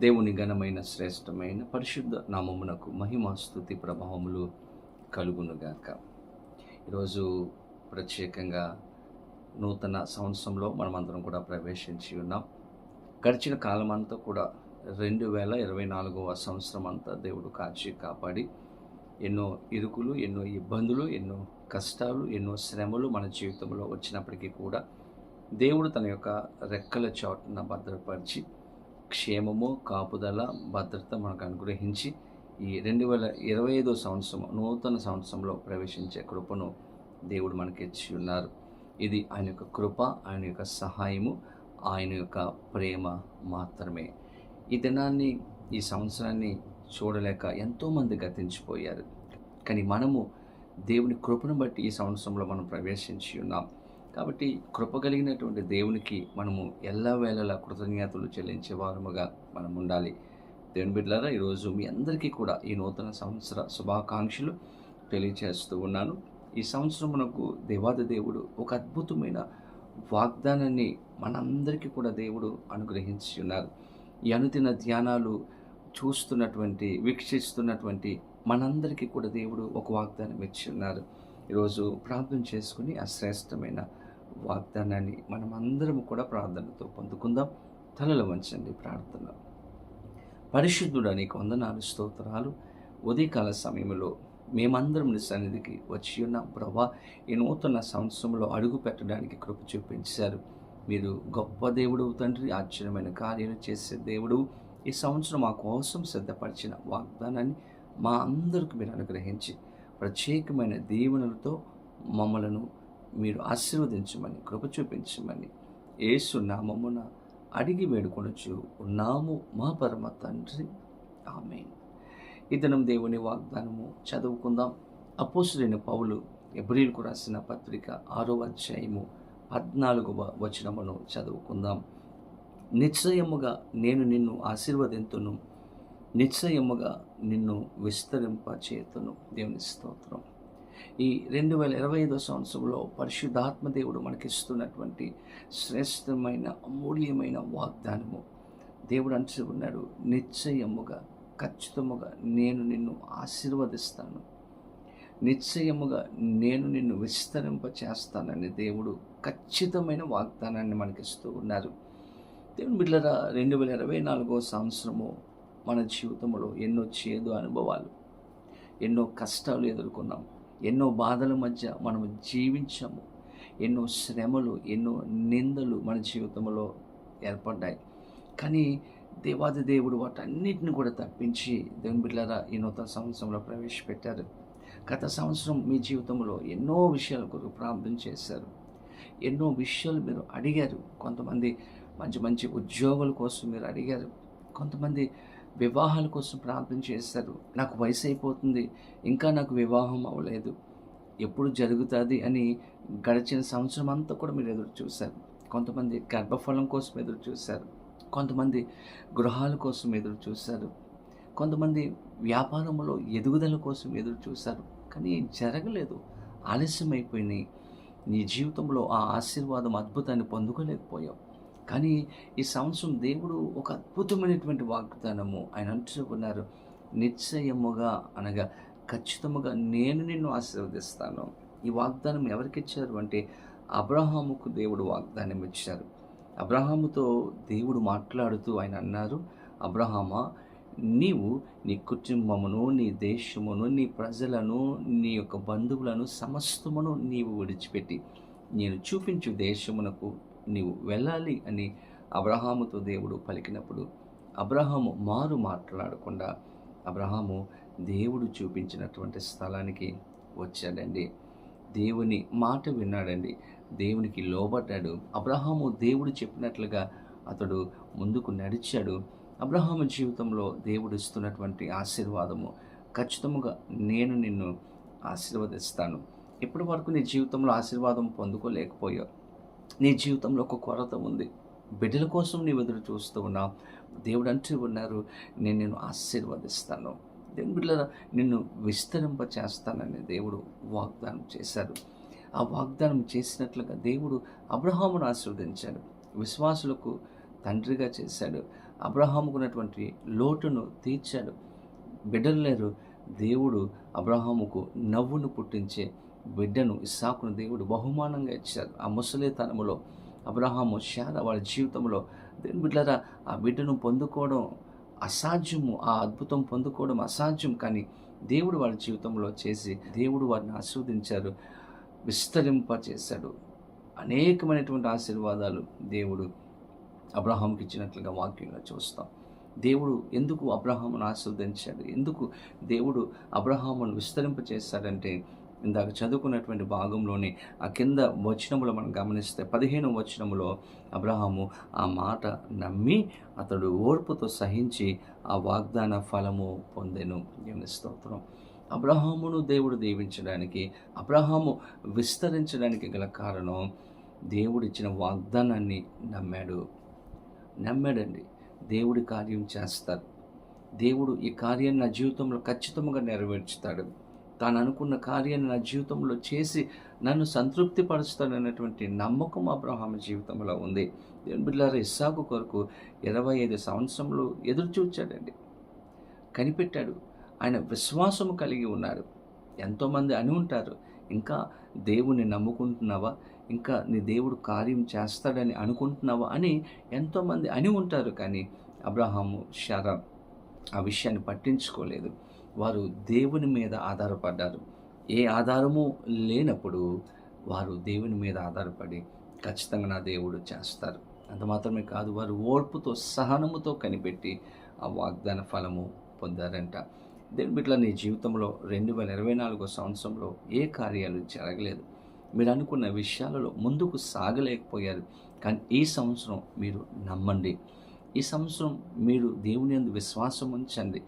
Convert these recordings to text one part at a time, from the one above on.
దేవుని ఘనమైన శ్రేష్టమైన పరిశుద్ధ నామమునకు మహిమ స్థుతి ప్రభావములు కలుగునుగాక. ఈరోజు ప్రత్యేకంగా నూతన సంవత్సరంలో మనమందరం కూడా ప్రవేశించి ఉన్నాం. గడిచిన కాలం అంతా కూడా రెండు వేల ఇరవై నాలుగవ సంవత్సరం అంతా దేవుడు కాచి కాపాడి ఎన్నో ఇరుకులు ఎన్నో ఇబ్బందులు ఎన్నో కష్టాలు ఎన్నో శ్రమలు మన జీవితంలో వచ్చినప్పటికీ కూడా దేవుడు తన యొక్క రెక్కల చాటున భద్రపరిచి క్షేమము కాపుదల భద్రత మనకు అనుగ్రహించి ఈ రెండు వేల ఇరవై ఐదో సంవత్సరం నూతన సంవత్సరంలో ప్రవేశించే కృపను దేవుడు మనకి ఇచ్చి ఉన్నారు. ఇది ఆయన యొక్క కృప ఆయన యొక్క సహాయము ఆయన యొక్క ప్రేమ మాత్రమే. ఈ దినాన్ని ఈ సంవత్సరాన్ని చూడలేక ఎంతోమంది గతించిపోయారు. కానీ మనము దేవుని కృపను బట్టి ఈ సంవత్సరంలో మనం ప్రవేశించి ఉన్నాం. కాబట్టి కృప కలిగినటువంటి దేవునికి మనము ఎల్లవేళలా కృతజ్ఞతలు చెల్లించే వారముగా మనం ఉండాలి దేవుని బిడ్డలారా ఈరోజు మీ అందరికీ కూడా ఈ నూతన సంవత్సర శుభాకాంక్షలు తెలియచేస్తూ ఉన్నాను. ఈ సంవత్సరం మనకు దేవాది దేవుడు ఒక అద్భుతమైన వాగ్దానాన్ని మనందరికీ కూడా దేవుడు అనుగ్రహించి ఉన్నారు. ఈ అనుదిన ధ్యానాలు చూస్తున్నటువంటి వీక్షిస్తున్నటువంటి మనందరికీ కూడా దేవుడు ఒక వాగ్దానం ఇచ్చి ఉన్నారు. ఈరోజు ప్రార్థన చేసుకుని ఆ శ్రేష్టమైన వాగ్దానాన్ని మనం అందరం కూడా ప్రార్థనతో పొందుకుందాం. తలలు వంచండి ప్రార్థన పరిశుద్ధుడు అనేక వందనాలు స్తోత్రాలు. ఉదయకాల సమయంలో మేమందరం నీ సన్నిధికి వచ్చి ఉన్న. ప్రభా ఈ నూతన సంవత్సరంలో అడుగు పెట్టడానికి కృప చూపించారు. మీరు గొప్ప దేవుడు తండ్రి ఆశ్చర్యమైన కార్యాలు చేసే దేవుడు ఈ సంవత్సరం మా కోసం సిద్ధపరిచిన వాగ్దానాన్ని మా అందరికి మీరు అనుగ్రహించి ప్రత్యేకమైన దీవెనలతో మమ్మలను మీరు ఆశీర్వదించమని కృప చూపించమని ఏసు నామమున అడిగి వేడుకొనొచ్చు ఉన్నాము మా పరమ తండ్రి. ఆమె ఇతనం దేవుని వాగ్దానము చదువుకుందాం. అపోసులైన పౌలు ఎబ్రిల్కు రాసిన పత్రిక ఆరో అధ్యాయము పద్నాలుగవ వచనమును చదువుకుందాం. నిశ్చయముగా నేను నిన్ను ఆశీర్వదింతును. నిశ్చయముగా నిన్ను విస్తరింపచేతును. దేవుని స్తోత్రం. ఈ రెండు వేల ఇరవై ఐదో సంవత్సరంలో పరిశుద్ధాత్మ దేవుడు మనకిస్తున్నటువంటి శ్రేష్టమైన అమూల్యమైన వాగ్దానము. దేవుడు అంటూ ఉన్నాడు నిశ్చయముగా ఖచ్చితముగా నేను నిన్ను ఆశీర్వదిస్తాను. నిశ్చయముగా నేను నిన్ను విస్తరింప చేస్తానని దేవుడు ఖచ్చితమైన వాగ్దానాన్ని మనకిస్తూ ఉన్నారు. దేవుని బిడ్డరా రెండు వేల ఇరవై నాలుగో సంవత్సరము మన జీవితంలో ఎన్నో చేదు అనుభవాలు ఎన్నో కష్టాలు ఎదుర్కొన్నాం. ఎన్నో బాధల మధ్య మనం జీవించాము. ఎన్నో శ్రమలు ఎన్నో నిందలు మన జీవితంలో ఏర్పడ్డాయి. కానీ దేవాది దేవుడు వాటన్నిటిని కూడా తప్పించి దేవుని బిడ్డలారా ఈ నూతన సంవత్సరంలో ప్రవేశపెట్టారు. గత సంవత్సరం మీ జీవితంలో ఎన్నో విషయాల కొరకు ప్రార్థన చేశారు. ఎన్నో విషయాలు మీరు అడిగారు. కొంతమంది మంచి మంచి ఉద్యోగాల కోసం మీరు అడిగారు. కొంతమంది వివాహాల కోసం ప్రార్థన చేస్తారు నాకు వయసు అయిపోతుంది ఇంకా నాకు వివాహం అవ్వలేదు. ఎప్పుడు జరుగుతుంది అని గడిచిన సంవత్సరం అంతా కూడా మీరు ఎదురు చూశారు. కొంతమంది గర్భఫలం కోసం ఎదురు చూశారు. కొంతమంది గృహాల కోసం ఎదురు చూశారు. కొంతమంది వ్యాపారంలో ఎదుగుదల కోసం ఎదురు చూశారు. కానీ జరగలేదు. ఆలస్యం అయిపోయినాయి నీ జీవితంలో ఆ ఆశీర్వాదం అద్భుతాన్ని పొందుకోలేకపోయావు. కానీ ఈ సంవత్సరం దేవుడు ఒక అద్భుతమైనటువంటి వాగ్దానము. ఆయన అంటున్నారు నిశ్చయముగా అనగా ఖచ్చితముగా నేను నిన్ను ఆశీర్వదిస్తాను. ఈ వాగ్దానం ఎవరికి ఇచ్చారు అంటే అబ్రహాముకు దేవుడు వాగ్దానం ఇచ్చారు. అబ్రహాముతో దేవుడు మాట్లాడుతూ ఆయన అన్నారు అబ్రహామా నీవు నీ కుటుంబమును నీ దేశమును నీ ప్రజలను నీ యొక్క బంధువులను సమస్తమును నీవు విడిచిపెట్టి నేను చూపించు దేశమునకు నీవు వెళ్ళాలి అని అబ్రహాముతో దేవుడు పలికినప్పుడు అబ్రహాము మారు మాట్లాడకుండా అబ్రహాము దేవుడు చూపించినటువంటి స్థలానికి వచ్చాడండి. దేవుని మాట విన్నాడండి. దేవునికి లోబడ్డాడు. అబ్రహాము దేవుడు చెప్పినట్లుగా అతడు ముందుకు నడిచాడు. అబ్రహాము జీవితంలో దేవుడు ఇస్తున్నటువంటి ఆశీర్వాదము ఖచ్చితముగా నేను నిన్ను ఆశీర్వదిస్తాను. ఇప్పటి వరకు నీ జీవితంలో ఆశీర్వాదం పొందుకోలేకపోయావు. నీ జీవితంలో ఒక కొరత ఉంది. బిడ్డల కోసం నీవు ఎదురు చూస్తూ ఉన్నావు దేవుడు అంటూ ఉన్నారు నేను నేను ఆశీర్వదిస్తాను. దేవుని బిడ్డల నిన్ను విస్తరింప చేస్తానని దేవుడు వాగ్దానం చేశారు. ఆ వాగ్దానం చేసినట్లుగా దేవుడు అబ్రహామును ఆశీర్వదించాడు. విశ్వాసులకు తండ్రిగా చేశాడు. అబ్రహాముకున్నటువంటి లోటును తీర్చాడు. బిడ్డలు లేరు. దేవుడు అబ్రహాముకు నవ్వును పుట్టించే బిడ్డను ఇస్సాకును దేవుడు బహుమానంగా ఇచ్చారు ఆ ముసలితనములో అబ్రహాము శాల వాళ్ళ జీవితంలో దేవుని బిడ్డరా ఆ బిడ్డను పొందుకోవడం అసాధ్యము ఆ అద్భుతం పొందుకోవడం అసాధ్యం. కానీ దేవుడు వాళ్ళ జీవితంలో చేసి దేవుడు వారిని ఆస్వాదించారు విస్తరింపచేశాడు. అనేకమైనటువంటి ఆశీర్వాదాలు దేవుడు అబ్రహాంకి ఇచ్చినట్లుగా వాక్యంగా చూస్తాం. దేవుడు ఎందుకు అబ్రహామును ఆస్వాదించాడు ఎందుకు దేవుడు అబ్రహామును విస్తరింపచేశాడంటే ఇందాక చదువుకున్నటువంటి భాగంలోని ఆ కింద వచనములో మనం గమనిస్తే పదిహేను వచనములో అబ్రహాము ఆ మాట నమ్మి అతడు ఓర్పుతో సహించి ఆ వాగ్దాన ఫలము పొందెను. దేవుని స్తోత్రం. అబ్రహామును దేవుడు దీవించడానికి అబ్రహాము విస్తరించడానికి గల కారణం దేవుడిచ్చిన వాగ్దానాన్ని నమ్మాడు. నమ్మాడండి. దేవుడి కార్యం చేస్తారు దేవుడు ఈ కార్యాన్ని నా జీవితంలో ఖచ్చితంగా నెరవేర్చుతాడు. తాను అనుకున్న కార్యాన్ని నా జీవితంలో చేసి నన్ను సంతృప్తి పరుస్తాడనేటువంటి నమ్మకం అబ్రహాం జీవితంలో ఉంది. బిడ్డారు ఇస్సాకు కొరకు ఇరవై ఐదు సంవత్సరంలో ఎదురు చూచాడండి కనిపెట్టాడు. ఆయన విశ్వాసము కలిగి ఉన్నాడు ఎంతోమంది అని ఉంటారు. ఇంకా దేవుని నమ్ముకుంటున్నావా? ఇంకా నీ దేవుడు కార్యం చేస్తాడని అనుకుంటున్నావా అని ఎంతోమంది అని ఉంటారు. కానీ అబ్రహాము షరా ఆ విషయాన్ని పట్టించుకోలేదు. వారు దేవుని మీద ఆధారపడ్డారు. ఏ ఆధారము లేనప్పుడు వారు దేవుని మీద ఆధారపడి ఖచ్చితంగా నా దేవుడు చేస్తారు. అంత మాత్రమే కాదు వారు ఓర్పుతో సహనముతో కనిపెట్టి ఆ వాగ్దాన ఫలము పొందారంట. దేవుని బిడ్డల నీ జీవితంలో రెండు వేల ఇరవై నాలుగో సంవత్సరంలో ఏ కార్యాలు జరగలేదు. మీరు అనుకున్న విషయాలలో ముందుకు సాగలేకపోయారు. కానీ ఈ సంవత్సరం మీరు నమ్మండి. ఈ సంవత్సరం మీరు దేవుని అందు విశ్వాసం ఉంచండి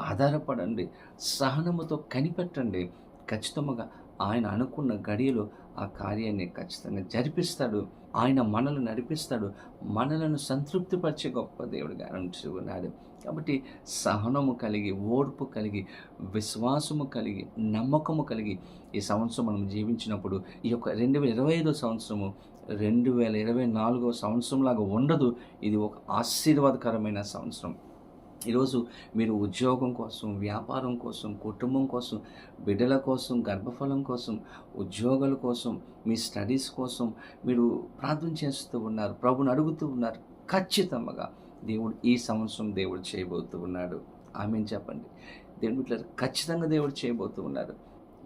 ఆధారపడండి సహనముతో కనిపెట్టండి. ఖచ్చితంగా ఆయన అనుకున్న గడియలో ఆ కార్యాన్ని ఖచ్చితంగా జరిపిస్తాడు. ఆయన మనల్ని నడిపిస్తాడు. మనలను సంతృప్తిపరిచే గొప్ప దేవుడిగా ఉంటూ ఉన్నాడు కాబట్టి సహనము కలిగి ఓర్పు కలిగి విశ్వాసము కలిగి నమ్మకము కలిగి ఈ సంవత్సరం మనం జీవించినప్పుడు ఈ యొక్క రెండు వేల ఇరవై ఐదో సంవత్సరము రెండు వేల ఇరవై నాలుగో సంవత్సరంలాగా ఉండదు. ఇది ఒక ఆశీర్వాదకరమైన సంవత్సరం. ఈరోజు మీరు ఉద్యోగం కోసం వ్యాపారం కోసం కుటుంబం కోసం బిడ్డల కోసం గర్భఫలం కోసం ఉద్యోగాల కోసం మీ స్టడీస్ కోసం మీరు ప్రార్థన చేస్తూ ఉన్నారు ప్రభుని అడుగుతూ ఉన్నారు. ఖచ్చితంగా దేవుడు ఈ సంవత్సరం దేవుడు చేయబోతూ ఉన్నాడు. ఆమె చెప్పండి. దేవుడు ఇట్లా ఖచ్చితంగా దేవుడు చేయబోతూ ఉన్నాడు.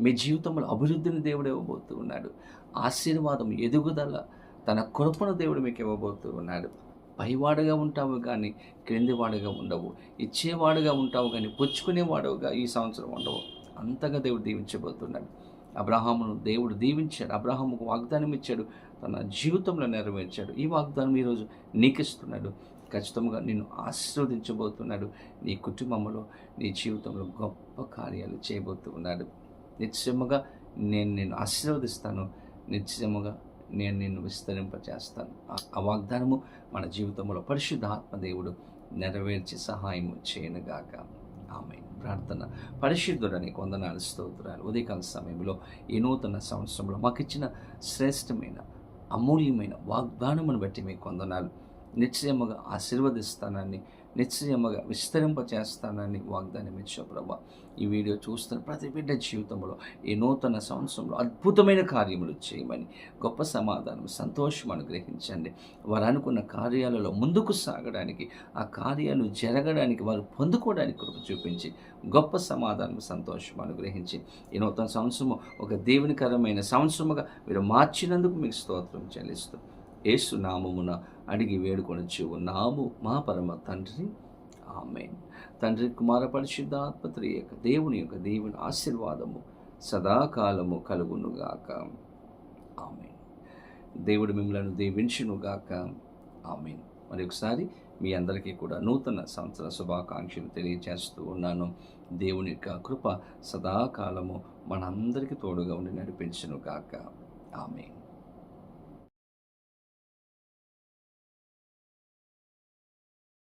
మీ జీవితంలో అభివృద్ధిని దేవుడు ఇవ్వబోతూ ఉన్నాడు. ఆశీర్వాదం ఎదుగుదల తన కృపను దేవుడు మీకు ఇవ్వబోతూ ఉన్నాడు. పైవాడుగా ఉంటావు కానీ క్రిందివాడుగా ఉండవు. ఇచ్చేవాడుగా ఉంటావు కానీ పుచ్చుకునేవాడుగా ఈ సంవత్సరం ఉండవు. అంతగా దేవుడు దీవించబోతున్నాడు. అబ్రహామును దేవుడు దీవించాడు. అబ్రహాముకు వాగ్దానం ఇచ్చాడు. తన జీవితంలో నెరవేర్చాడు. ఈ వాగ్దానం ఈరోజు నీకిస్తున్నాడు. ఖచ్చితంగా నిన్ను ఆశీర్వదించబోతున్నాడు. నీ కుటుంబంలో నీ జీవితంలో గొప్ప కార్యాలు చేయబోతున్నాడు. నిశ్చయముగా నేను నేను ఆశీర్వదిస్తాను. నిశ్చయముగా నేను నిన్ను విస్తరింపచేస్తాను. ఆ వాగ్దానము మన జీవితంలో పరిశుద్ధ ఆత్మదేవుడు నెరవేర్చి సహాయం చేయనుగాక. ఆమె ప్రార్థన. పరిశుద్ధుడని కొందనాలు స్తోత్రాలు. ఉదయకాల సమయంలో ఈ నూతన సంవత్సరంలో మాకు ఇచ్చిన శ్రేష్టమైన అమూల్యమైన వాగ్దానమును బట్టి మీ కొందనాలు నిశ్చయముగా ఆశీర్వదిస్తానని నిశ్చయముగా విస్తరింప చేస్తానని వాగ్దానం ఇచ్చా ప్రభా. ఈ వీడియో చూస్తున్న ప్రతి బిడ్డ జీవితంలో ఈ నూతన సంవత్సరంలో అద్భుతమైన కార్యములు చేయమని గొప్ప సమాధానం సంతోషం అనుగ్రహించండి. వారు అనుకున్న కార్యాలలో ముందుకు సాగడానికి ఆ కార్యాలు జరగడానికి వారు పొందుకోవడానికి కృప చూపించి గొప్ప సమాధానం సంతోషం అనుగ్రహించి ఈ నూతన సంవత్సరము ఒక దేవునికరమైన సంవత్సరముగా మీరు మార్చినందుకు మీకు స్తోత్రం చెల్లిస్తూ ఏసు నామమున అడిగి వేడుకొనొచ్చు ఉన్నాము మా పరమ తండ్రి. ఆమె తండ్రి కుమార పరిశుద్ధాత్మత్రి యొక్క దేవుని యొక్క దేవుని ఆశీర్వాదము సదాకాలము కలుగునుగాక. ఆమె దేవుడు మిమ్మలను దీవించునుగాక. ఆమె మరి ఒకసారి మీ అందరికీ కూడా నూతన సంవత్సర శుభాకాంక్షలు తెలియజేస్తూ ఉన్నాను. దేవుని యొక్క కృప సదాకాలము మనందరికీ తోడుగా ఉండి నడిపించునుగాక. ఆమె